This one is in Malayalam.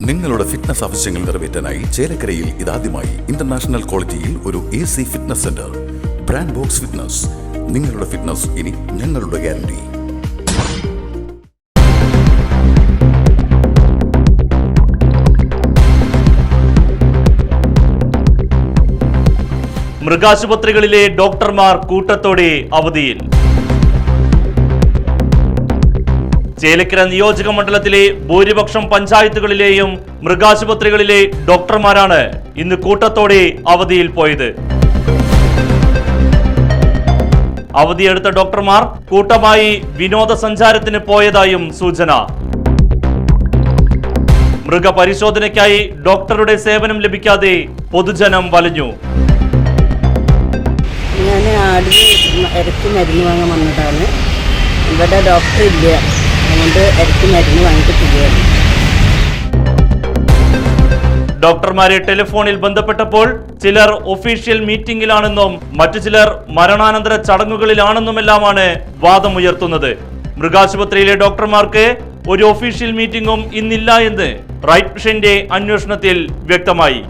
നിങ്ങളുടെ ഫിറ്റ്നസ് ആവശ്യങ്ങൾ നിറവേറ്റാനായി ചേലക്കരയിൽ ഇതാദ്യമായി ഇന്റർനാഷണൽ ക്വാളിറ്റിയിൽ ഒരു A C fitness centre brand Box Fitness നിങ്ങളുടെ ഫിറ്റ്നസ് ഇനി ഞങ്ങളുടെ ഗ്യാരണ്ടി മൃഗാശുപത്രികളിലെ ഡോക്ടർമാർ കൂട്ടത്തോടെ അവധിയിൽ. ചേലക്കര നിയോജക മണ്ഡലത്തിലെ ഭൂരിപക്ഷം പഞ്ചായത്തുകളിലെയും മൃഗാശുപത്രികളിലെ ഡോക്ടർമാരാണ് ഇന്ന് കൂട്ടത്തോടെ അവധിയിൽ പോയത്. അവധിയെടുത്ത ഡോക്ടർമാർ കൂട്ടമായി വിനോദസഞ്ചാരത്തിന് പോയതായും സൂചന. മൃഗപരിശോധനയ്ക്കായി ഡോക്ടറുടെ സേവനം ലഭിക്കാതെ പൊതുജനം വലഞ്ഞു. ഞാൻ ആടിന് ഇറക്കി മരുന്ന് വാങ്ങാൻ വന്നതാണ്. ഇവിടെ ഡോക്ടർ ഇല്ല അതുകൊണ്ട് ഇരക്ക് മരുന്ന് വാങ്ങിയിട്ട് പോവുകയാണ് ഡോക്ടർമാരെ ടെലിഫോണിൽ ബന്ധപ്പെട്ടപ്പോൾ ചിലർ ഒഫീഷ്യൽ മീറ്റിംഗിലാണെന്നും മറ്റു ചിലർ മരണാനന്തര ചടങ്ങുകളിലാണെന്നുമെല്ലാമാണ് വാദമുയർത്തുന്നത്. മൃഗാശുപത്രിയിലെ ഡോക്ടർമാർക്ക് ഒരു ഒഫീഷ്യൽ മീറ്റിംഗും ഇന്നില്ല എന്ന് റൈറ്റ് മിഷന്റെ അന്വേഷണത്തിൽ വ്യക്തമായി.